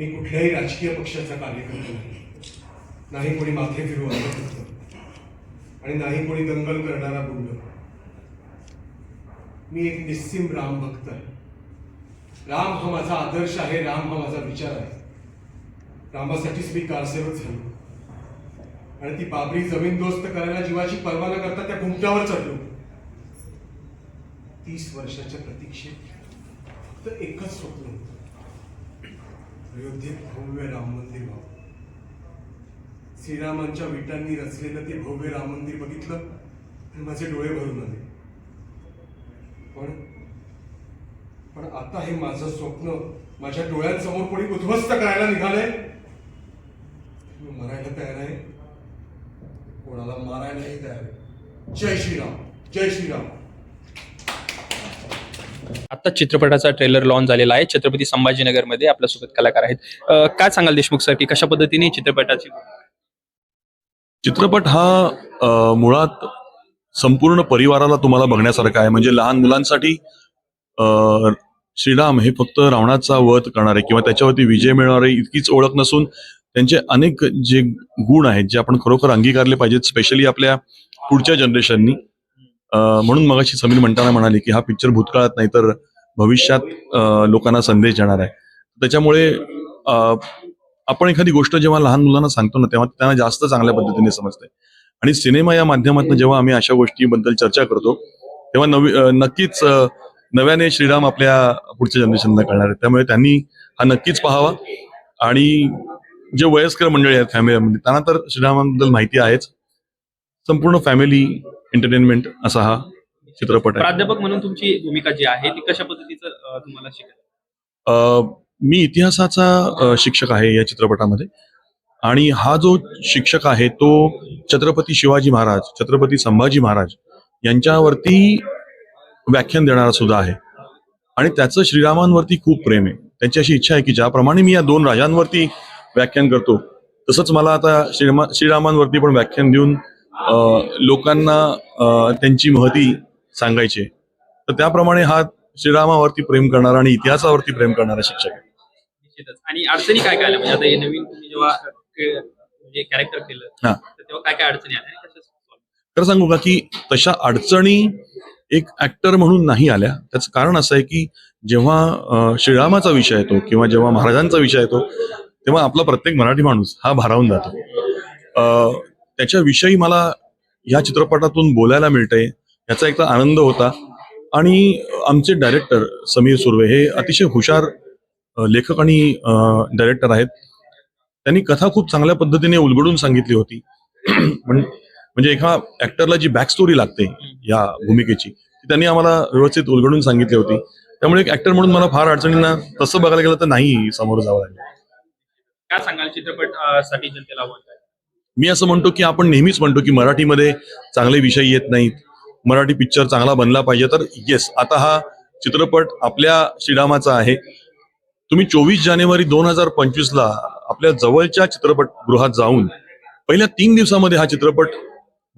मी कुठल्याही राजकीय पक्षाचा कार्यकर्ता नाही. नाही कोणी माथे फिरू आणि नाही कोणी दंगल करणारा गुंड. मी एक निस्सिम राम भक्त आहे. राम हा माझा आदर्श आहे राम हा माझा विचार आहे. रामासाठीच मी कारसेवक झालो. आणि ती बाबरी जमीन दोस्त करायला जीवाची पर्वा न करता त्या घुमट्यावर चढलो. तीस वर्षाच्या प्रतीक्षेत. फक्त एकच स्वप्न होतं. अयोध्येत भव्य राम मंदिर व्हावं. श्रीरामांच्या विटांनी रचलेलं ते भव्य राम मंदिर बघितलं आणि माझे डोळे भरून आले. पण पण आता हे माझं स्वप्न माझ्या डोळ्यांसमोर कोणी उद्ध्वस्त करायला निघालंय? मी मरायला तयार आहे. कोणाला मारायलाही तयार आहे. जय श्रीराम जय श्रीराम. आता चित्रपटाचा ट्रेलर लॉन्च झालेला आहे. छत्रपती संभाजीनगरमध्ये आपल्यासोबत कलाकार आहेत. काय सांगाल देशमुख सर की कशा पद्धतीने चित्रपटाची चित्रपट हा मुळात संपूर्ण परिवाराला तुम्हाला बघण्यासारखा आहे. म्हणजे लहान मुलांसाठी श्रीराम हे फक्त रावणाचा वध करणारे किंवा त्याच्यावरती विजय मिळवणारे इतकीच ओळख नसून त्यांचे अनेक जे गुण आहेत जे आपण खरोखर अंगीकारले पाहिजेत स्पेशली आपल्या पुढच्या जनरेशननी म्हणून मगाशी समीर म्हणताना म्हणाले की हा पिक्चर भूतकाळात नाही तर भविष्यात लोकांना संदेश देणार आहे. त्याच्यामुळे आपण एखादी गोष्ट जेव्हा लहान मुलांना सांगतो ना तेव्हा त्यांना जास्त चांगल्या पद्धतीने समजते. आणि सिनेमा या माध्यमातून जेव्हा आम्ही अशा गोष्टीबद्दल चर्चा करतो तेव्हा नवी नक्कीच नव्याने श्रीराम आपल्या पुढच्या जनरेशनला करणार आहे. त्यामुळे त्यांनी हा नक्कीच पाहावा. आणि जे वयस्कर मंडळी आहेत फॅमिलीमध्ये त्यांना तर श्रीरामाबद्दल माहिती आहेच. संपूर्ण फॅमिली एंटरटेनमेंट असा हा चित्रपट आहे. प्राध्यापक म्हणून तुमची भूमिका जी आहे ती कशा पद्धतीचं अं, तुम्हाला शिकायला अ, मी इतिहासाचा अ, शिक्षक आहे या चित्रपटामध्ये. आणि हा जो शिक्षक आहे तो छत्रपती शिवाजी महाराज छत्रपती संभाजी महाराज यांच्यावरती व्याख्यान देणारा सुद्धा आहे. आणि त्याचं श्रीरामांवरती खूप प्रेम आहे. त्यांची अशी इच्छा आहे की ज्याप्रमाणे मी या दोन राजांवरती व्याख्यान करतो तसंच मला आता श्रीरामा श्रीरामांवरती पण व्याख्यान देऊन अ, लोकांना अ, त्यांची महती सांगायची. तर त्याप्रमाणे हा श्रीरामावरती प्रेम करणारा आणि इतिहासावरती प्रेम करणारा शिक्षक आहे. निश्चितच. आणि अडचणी काय काय आल्या? म्हणजे आता हे नवीन तुम्ही जेव्हा के- म्हणजे कॅरेक्टर केलं हा. तर तेव्हा काय काय अडचणी आल्या? आणि कशा solve तर सांगू का की तशा अडचणी एक ऍक्टर म्हणून नाही आल्या. त्याचं कारण असं आहे की जेव्हा अ, श्रीरामाचा विषय येतो किंवा जेव्हा महाराजांचा विषय येतो तेव्हा आपला प्रत्येक मराठी माणूस हा भारावून जातो. अ, त्याच्याविषयी मला या चित्रपटातून बोलायला मिळतंय. याचा एक आनंद होता. आणि आमचे डायरेक्टर समीर सुर्वे हे अतिशय हुशार लेखक आणि डायरेक्टर आहेत. त्यांनी कथा खूप चांगल्या पद्धतीने उलगडून सांगितली होती. म्हणजे एका ऍक्टरला जी बॅक स्टोरी लागते या भूमिकेची ती त्यांनी आम्हाला व्यवस्थित उलगडून सांगितली होती. त्यामुळे एक ऍक्टर म्हणून मला फार अडचणींना तसं बघायला गेलं तर नाही समोर जावं लागलं. काय सांगाल चित्रपटसाठी जनतेला मी असं म्हणतो की आपण नेहमीच म्हणतो की मराठीमध्ये चांगले विषय येत नाहीत. मराठी पिक्चर चांगला बनला पाहिजे. तर येस आता हा चित्रपट आपल्या श्रीरामाचा आहे. तुम्ही चोवीस जानेवारी दोन हजार पंचवीसला आपल्या जवळच्या चित्रपटगृहात जाऊन पहिल्या तीन दिवसामध्ये हा चित्रपट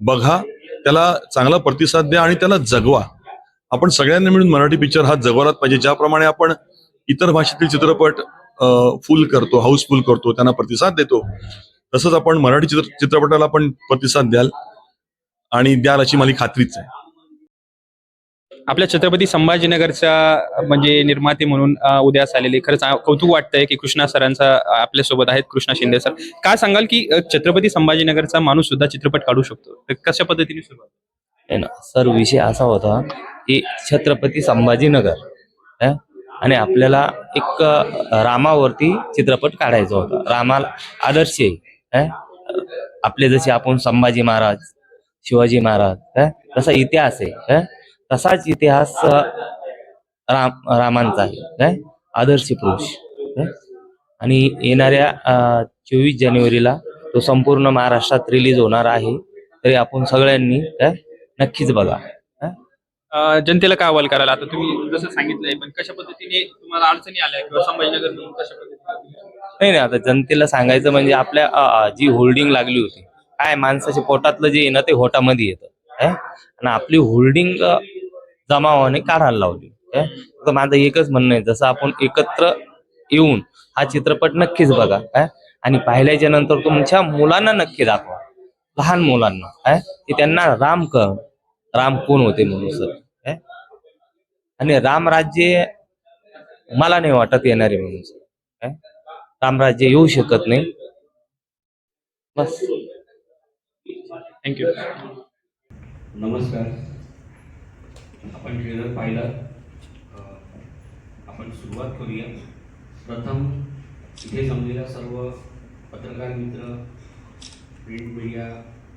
बघा. त्याला चांगला प्रतिसाद द्या आणि त्याला जगवा. आपण सगळ्यांनी मिळून मराठी पिक्चर हा जगवलाच पाहिजे. ज्याप्रमाणे आपण इतर भाषेतील चित्रपट फुल करतो हाऊसफुल करतो त्यांना प्रतिसाद देतो. तसंच आपण मराठी चित्र चित्रपटाला पण प्रतिसाद द्याल. आणि द्याल अशी मला खात्रीच आहे आपल्या छत्रपती संभाजीनगरच्या म्हणजे निर्माते म्हणून उदयास आलेले खरंच कौतुक वाटतंय की कृष्णा सरांचा आपल्यासोबत आहेत कृष्णा शिंदे सर काय सांगाल की छत्रपती संभाजीनगरचा माणूस सुद्धा चित्रपट काढू शकतो तर कशा पद्धतीने सुरुवात सर विषय असा होता की छत्रपती संभाजीनगर हं? आणि आपल्याला एक अ, रामावरती चित्रपट काढायचा होता रामाला आदर्श आहे? आपले जसे आपण संभाजी महाराज शिवाजी महाराज हं? तसा इतिहास आहे हं? तसाच इतिहास राम रामांचा आहे हं? आदर्श पुरुष? आणि येणाऱ्या चोवीस जानेवारीला तो संपूर्ण महाराष्ट्रात रिलीज होणार आहे तरी आपण सगळ्यांनी हं? नक्कीच बघा जनतेला काय अहवाल करायला आता तुम्ही जसं सांगितलंय पण कशा पद्धतीने तुम्हाला अडचणी आल्या किंवा संभाजीनगर कशा पद्धतीने नाही नाही आता जनतेला सांगायचं म्हणजे आपल्या जी होल्डिंग लागली होती काय माणसाच्या पोटातलं जे आहे ना ते होटामध्ये येतं काय आणि आपली होल्डिंग जमावाने काढायला लावली काय फक्त माझं एकच म्हणणं आहे जसं आपण एकत्र येऊन हा चित्रपट नक्कीच बघा काय आणि पाहिल्याच्या नंतर तुमच्या मुलांना नक्की दाखवा लहान मुलांना काय की त्यांना राम क राम कोण होते म्हणून सर काय आणि रामराज्य मला नाही वाटत येणारे म्हणून सर काय रामराज्य येऊ शकत नाही. बस. थँक्यू नमस्कार. आपण ट्रेलर पाहिला. आपण सुरुवात करूया. प्रथम इथे जमलेल्या सर्व पत्रकार मित्र प्रिंट मीडिया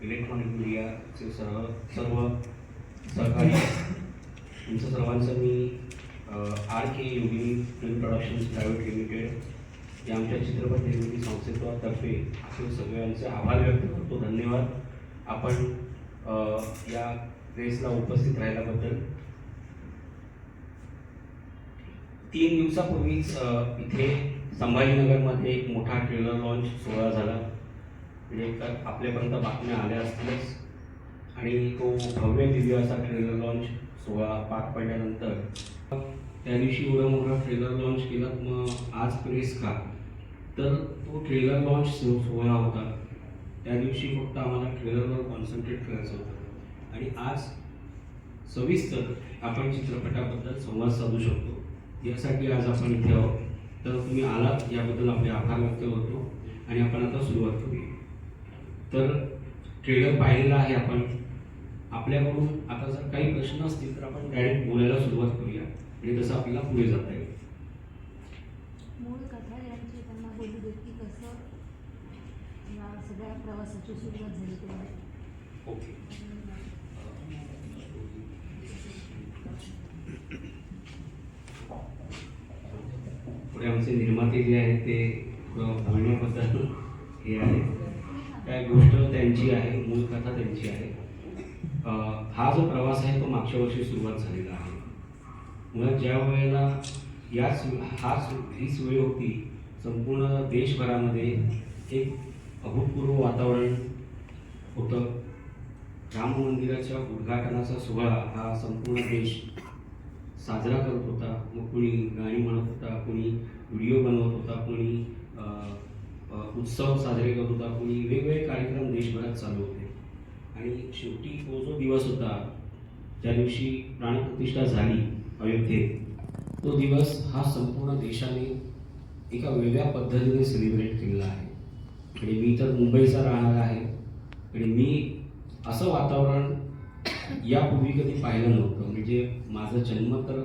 इलेक्ट्रॉनिक मीडियाचे सर्व सर्व सहकारी तुमचं सर्वांचं मी R K Yogini film productions private limited या आमच्या चित्रपट निर्मिती संस्थेतर्फे असे सगळ्यांचे आभार व्यक्त करतो. धन्यवाद. आपण या रेसला उपस्थित राहिल्याबद्दल तीन दिवसापूर्वीच इथे संभाजीनगरमध्ये एक मोठा ट्रेलर लॉन्च सोहळा झाला. म्हणजे तर आपल्यापर्यंत बातम्या आल्या असतीलच. आणि तो भव्य दिव्य असा ट्रेलर लॉन्च सोहळा पार पडल्यानंतर त्या दिवशी एवढा मोठा ट्रेलर लॉन्च केला मग आज प्रेस का? तर तो ट्रेलर लॉन्च सोहळा होता. त्या दिवशी फक्त आम्हाला ट्रेलरवर कॉन्सन्ट्रेट करायचं होतं. आणि आज सविस्तर आपण चित्रपटाबद्दल संवाद साधू शकतो. यासाठी आज आपण इथे आहोत. तर तुम्ही आलात याबद्दल आपले आभार व्यक्त करतो. आणि आपण आता सुरुवात करूया. तर ट्रेलर पाहिलेला आहे आपण. आपल्याकडून आता जर काही प्रश्न असतील तर आपण डायरेक्ट बोलायला सुरुवात करूया. आणि तसं आपल्याला पुढे जाता येईल मूळ कथा यांची त्यांना बोलू देत की कसं या सगळ्या प्रवासाची सुरुवात झाली तेव्हा. ओके. पुढे आमचे निर्माते जे आहेत ते बोलण्याबद्दल हे आहे. काय गोष्ट त्यांची आहे मूळ कथा त्यांची आहे. हा जो प्रवास आहे तो मागच्या वर्षी सुरुवात झालेला आहे. मुळात ज्या वेळेला याच हाच हीच वेळ होती संपूर्ण देशभरामध्ये एक अभूतपूर्व वातावरण होतं. राम मंदिराच्या उद्घाटनाचा सोहळा हा संपूर्ण देश साजरा करत होता. मग कुणी गाणी म्हणत होता कुणी व्हिडिओ बनवत होता कुणी उत्सव साजरे करत होता कुणी वेगवेगळे कार्यक्रम देशभरात चालू होते. आणि शेवटी तो जो दिवस होता ज्या दिवशी प्राणप्रतिष्ठा झाली अयोध्येत. तो दिवस हा संपूर्ण देशाने एका वेगळ्या पद्धतीने सेलिब्रेट केलेला आहे. आणि मी तर मुंबईचा राहणार आहे. आणि मी असं वातावरण यापूर्वी कधी पाहिलं नव्हतं. म्हणजे माझा जन्म तर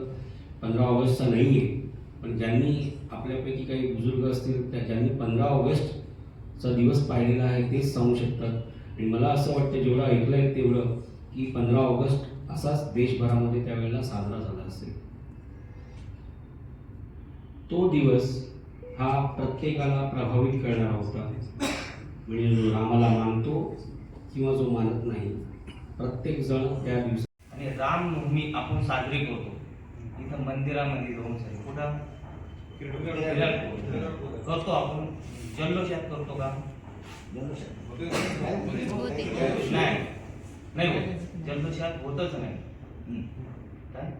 पंधरा ऑगस्टचा नाही आहे पण ज्यांनी आपल्यापैकी काही बुजुर्ग असतील त्या ज्यांनी पंधरा ऑगस्टचा दिवस पाहिलेला आहे तेच सांगू शकतात. आणि मला असं वाटतं जेवढं ऐकलं आहे तेवढं की पंधरा ऑगस्ट असाच देशभरामध्ये त्यावेळेला साजरा झाला असेल. तो दिवस हा प्रत्येकाला प्रभावित करणारा होता. म्हणजे जो रामाला मानतो किंवा जो मानत नाही प्रत्येक जण त्या दिवशी आणि रामनवमी आपण साजरी करतो. इथं मंदिरामध्ये जाऊन सर कुठं? करतो आपण. जल्लोषात करतो का? नाही. नाही जल्लोषात होतच नाही. काय?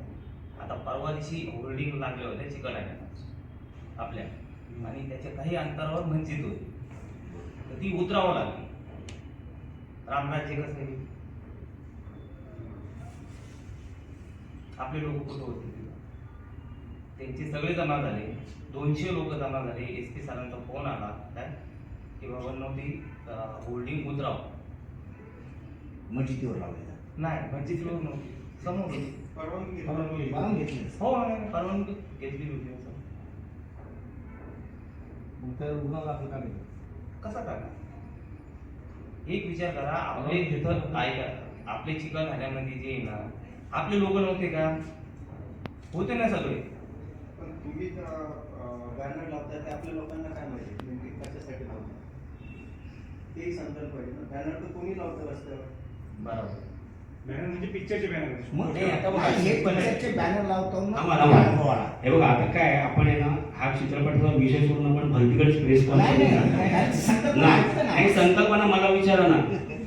आता परवा दिवशी होर्डिंग लागले होते चिकन आपल्या आणि त्याच्या काही अंतरावर वंचित होती तर ती उतरावं लागली. रामराज्य कसं आपले लोक कुठं होते तिथं? त्यांचे सगळे जमा झाले. दोनशे लोक जमा झाले. एस पी सरांचा फोन आला काय की बाबा नव्हती होल्डिंग उतराव. मस्जिदीवर लावलेला नाही लोक नव्हती. समोर होती. बांधून घेतली. हो परवानगी घेतली होती. असं. मग तर रुग्णाला आपलं काय कसा टाका एक विचार करा आपले तिथं ऐका आपले चिकन खाण्यामध्ये जे ना आपले लोक नव्हते का? होते ना सगळे. पण तुम्ही बॅनर लावताय ते आपल्या लोकांना काय माहिती? नेमकी कशासाठी लावतात तेही संकल्प आहे ना. बॅनर तर कोणी लावतं रस्त्यावर? बरोबर. बॅनर म्हणजे पिक्चरचे बॅनर मग. हे बॅनर लावतो ना. हे बघा आता काय आपण आहे ना हा चित्रपटाचा विषय सोडून आपण भलतीकडे प्रेस नाही, संकल्पना आहे मला विचारा ना.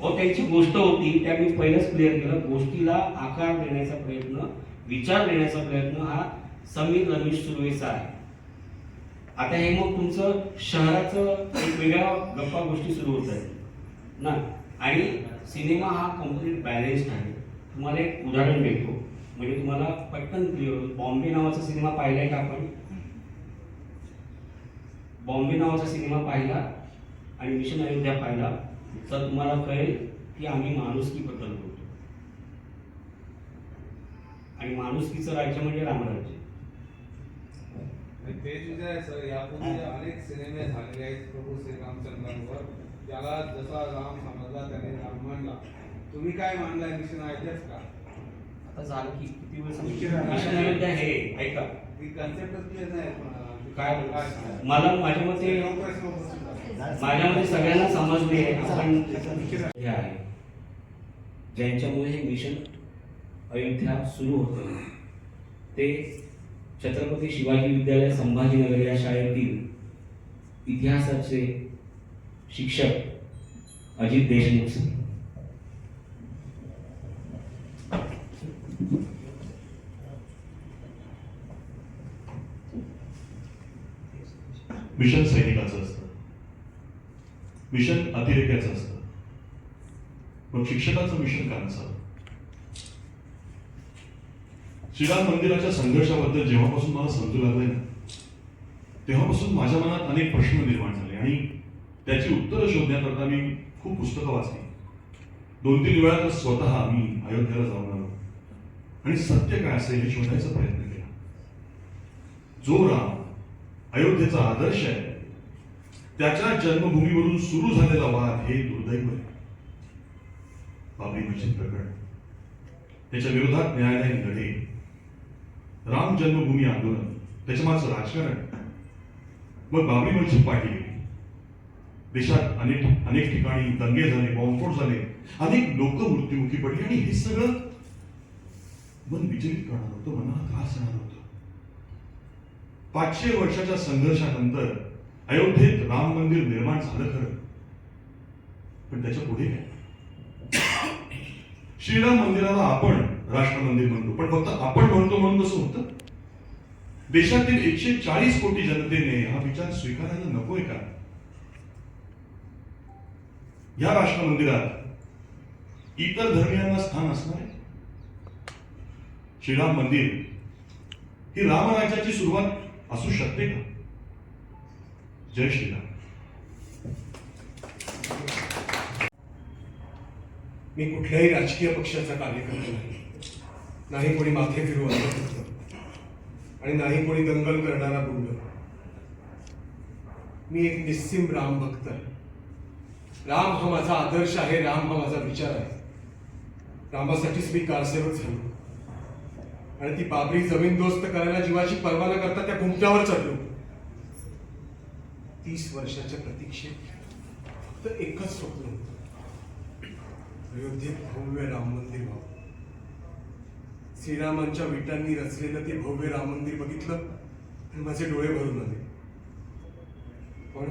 अहो त्यांची गोष्ट होती त्या मी पहिलंच क्लिअर केलं. गोष्टीला आकार देण्याचा प्रयत्न विचार देण्याचा प्रयत्न हा समीर रमेश सुर्वेचा आहे. आता हे मग तुमचं शहराचं एक वेगळ्या गप्पा गोष्टी सुरू होत आहेत. ना? आणि सिनेमा हा कंप्लीट बॅलेन्स्ड आहे. तुम्हाला एक उदाहरण देतो म्हणजे तुम्हाला पटकन होईल. बॉम्बे नावाचा सिनेमा पाहिलाय का आपण? बॉम्बे नावाचा सिनेमा पाहिला आणि मिशन अयोध्या पाहिला तर तुम्हाला कळेल की आम्ही माणुसकीबद्दल बोलतो. आणि माणुसकीचं राज्य म्हणजे रामराज्य. आणि ते जे आहे सर यापूर्वी अनेक सिनेमे झालेले आहेत प्रभू श्रीरामचंद्रांवर. ज्याला जसा राम समजला त्याने राम मांडला तुम्ही काय मांडलाय मिशन अयोध्याच का? आता झालं की किती वेळ? मिशन अयोध्या हे ऐका. ती कन्सेप्टच क्लिअर नाही काय मला माझ्या मते माझ्या मते सगळ्यांना समजले आपण हे आहे. ज्यांच्यामुळे हे मिशन अयोध्या सुरू होतं. ते छत्रपती शिवाजी विद्यालय संभाजीनगर या शाळेतील इतिहासाचे शिक्षक अजित देशमुख मिशन सैनिकाचं असतं. मिशन अतिरेक्याचं असतं. मग शिक्षकाचं मिशन काय असावं? श्रीराम मंदिराच्या संघर्षाबद्दल जेव्हापासून मला समजू लागलंय ना तेव्हापासून माझ्या मनात अनेक प्रश्न निर्माण झाले आणि त्याची उत्तरं शोधण्याकरता मी खूप पुस्तकं वाचली. दोन तीन वेळा तर स्वतः मी अयोध्येला जाऊन आलो. आणि सत्य काय असेल हे शोधायचा प्रयत्न केला. जो राम अयोध्येचा आदर्श आहे. त्याच्या जन्मभूमीवरून सुरू झालेला वाद हे दुर्दैव आहे. बाबरी मशीद प्रकरण. त्याच्या विरोधात न्यायालयीन लढे. राम जन्मभूमी आंदोलन. त्याच्या मागचं राजकारण. मग बाबरी मशीद पाठी देशात अनेक अनेक ठिकाणी दंगे झाले बॉम्बस्फोट झाले. अनेक लोक मृत्युमुखी पडली आणि हे सगळं मन विचलित करणार होतं मनाला त्रास देणार होतं. पाचशे वर्षाच्या संघर्षानंतर अयोध्येत राम मंदिर निर्माण झालं खरं. पण त्याच्या पुढे काय? श्रीराम मंदिराला आपण राष्ट्र मंदिर म्हणतो. पण फक्त आपण म्हणतो म्हणून कसं होतं? देशातील एकशे चाळीस कोटी जनतेने हा विचार स्वीकारायला नकोय का? या राष्ट्र मंदिरात इतर धर्मियांना स्थान असणार आहे? श्रीराम मंदिर ही रामराज्याची सुरुवात असू शकते का? जय श्रीराम. मी कुठल्याही राजकीय पक्षाचा कार्यकर्ता नाही. नाही कोणी माथे फिरवत आणि नाही कोणी दंगल करणारा गुंड. मी एक निस्सिम राम भक्त आहे. राम हा माझा आदर्श आहे राम हा माझा विचार आहे. रामासाठीच मी कारसेवक झालो. आणि ती बाबरी जमीन दोस्त करायला जीवाची पर्वा न करता त्या घुमट्यावर चढलो. तीस वर्षाच्या प्रतीक्षेत फक्त एकच स्वप्न होत. अयोध्येत भव्य राम मंदिर व्हावं. श्रीरामांच्या विटांनी रचलेलं ते भव्य राम मंदिर बघितलं आणि माझे डोळे भरून आले. पण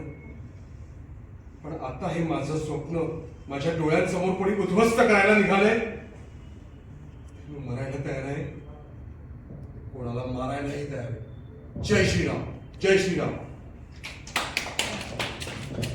पण आता हे माझं स्वप्न माझ्या डोळ्यांसमोर कोणी उद्ध्वस्त करायला निघालंय? मरायला तयार आहे. कोणाला मारायलाही तयार आहे जय श्रीराम जय श्रीराम